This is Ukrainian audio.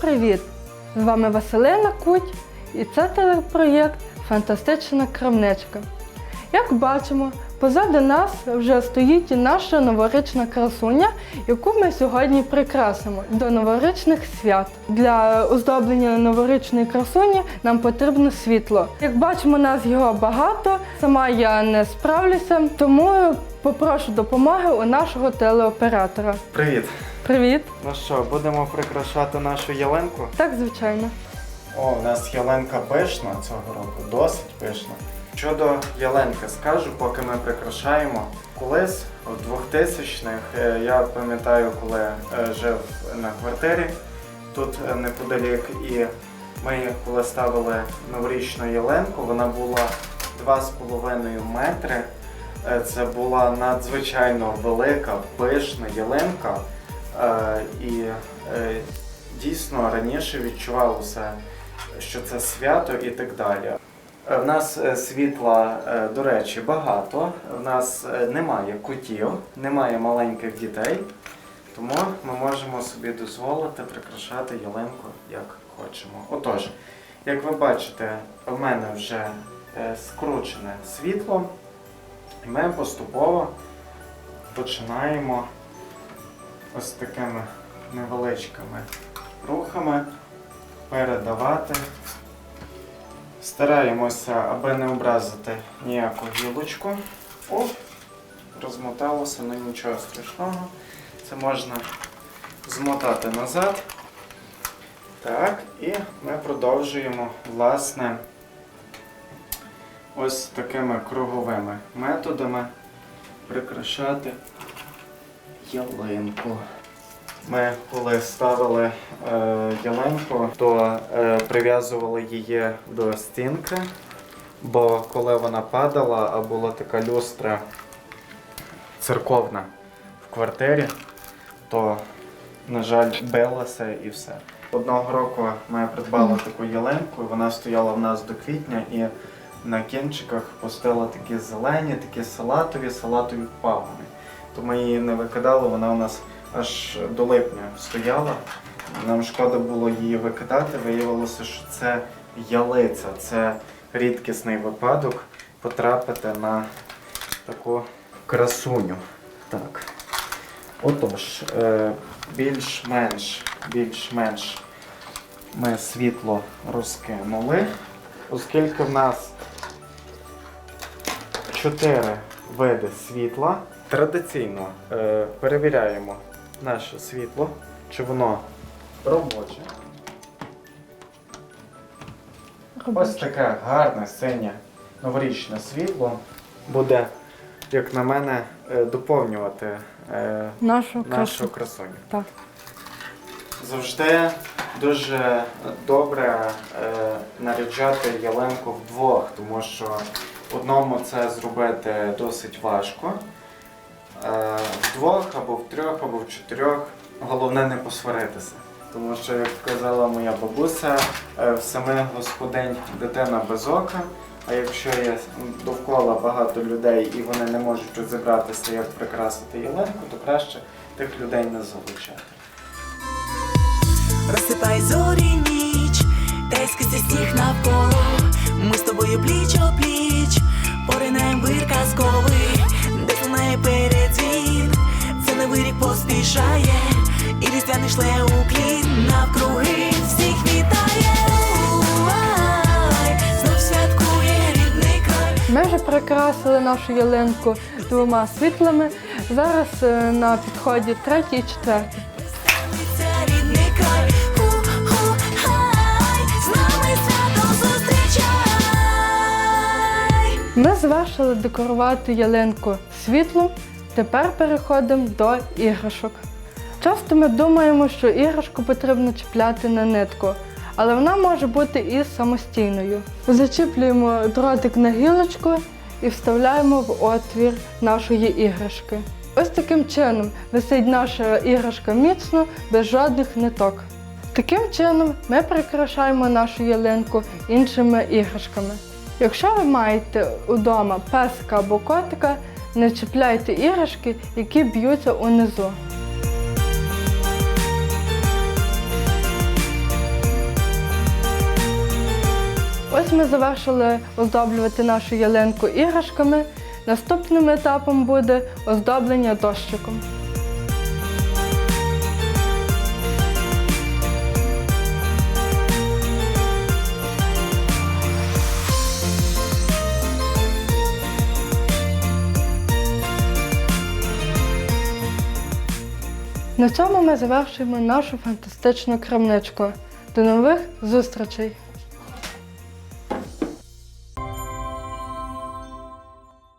привіт! З вами Василина Куть і це телепроєкт Фантастична крамничка. Як бачимо, позаду нас вже стоїть наша новорічна красуня, яку ми сьогодні прикрасимо до новорічних свят. Для оздоблення новорічної красуні нам потрібно світло. Як бачимо, нас його багато. Сама я не справлюся, тому попрошу допомоги у нашого телеоператора. Привіт! Привіт! Ну що, будемо прикрашати нашу ялинку? Так, звичайно. О, у нас ялинка пишна цього року, досить пишна. Щодо ялинки, скажу, поки ми прикрашаємо. Колись, у 2000-х, е, я пам'ятаю, коли е, жив на квартирі тут е, неподалік, і ми коли ставили новорічну ялинку, вона була 2,5 метри. Це була надзвичайно велика, пишна ялинка. І дійсно раніше відчувалося, що це свято і так далі. Е, В нас е, світла, е, до речі, багато. В нас немає котів, немає маленьких дітей, тому ми можемо собі дозволити прикрашати ялинку як хочемо. Отож, як ви бачите, в мене вже скручене світло, і ми поступово починаємо ось такими невеличкими рухами передавати. Стараємося, аби не образити ніяку гілочку. О, розмоталося, ну нічого страшного. Це можна змотати назад. Так, і ми продовжуємо, власне, ось такими круговими методами прикрашати ялинку. Ми коли ставили е, ялинку, то е, прив'язували її до стінки, бо коли вона падала, а була така люстра церковна в квартирі, то, на жаль, билася і все. Одного року ми придбали таку ялинку, вона стояла в нас до квітня і на кінчиках пустила такі зелені, такі салатові, салатові пагони. То ми її не викидали, вона у нас аж до липня стояла. Нам шкода було її викидати. Виявилося, що це ялиця, це рідкісний випадок потрапити на таку красуню. Так. Отож, е, більш-менш, більш-менш ми світло розкинули, оскільки в нас чотири види світла. Традиційно е, перевіряємо наше світло, чи воно робоче. Ось таке гарне синє новорічне світло буде, як на мене, е, доповнювати е, Нашу красу. нашу красуню. Так. Завжди дуже добре е, наряджати ялинку вдвох, тому що одному це зробити досить важко. Е, вдвох або в трьох, або в чотирьох. Головне не посваритися. Тому що, як казала моя бабуся, е, в самих господинь дитина без ока. А якщо є довкола багато людей і вони не можуть розібратися, як прикрасити ялинку, то краще тих людей не залучати. Розсипай зорі ніч, тескиться сніг навколо. Ми з тобою пліч поспішає, і різдвяний шле уклін навкруги всіх вітає. Знов святкує рідний край. Ми вже прикрасили нашу ялинку двома світлами. Зараз е, на підході третій і четвертий. Ми завершили декорувати ялинку світлом. Тепер переходимо до іграшок. Часто ми думаємо, що іграшку потрібно чіпляти на нитку, але вона може бути і самостійною. Зачіплюємо дротик на гілочку і вставляємо в отвір нашої іграшки. Ось таким чином висить наша іграшка міцно, без жодних ниток. Таким чином ми прикрашаємо нашу ялинку іншими іграшками. Якщо ви маєте вдома песика або котика, не чіпляйте іграшки, які б'ються унизу. Ось ми завершили оздоблювати нашу ялинку іграшками. Наступним етапом буде оздоблення дощиком. На цьому ми завершуємо нашу фантастичну крамничку. До нових зустрічей!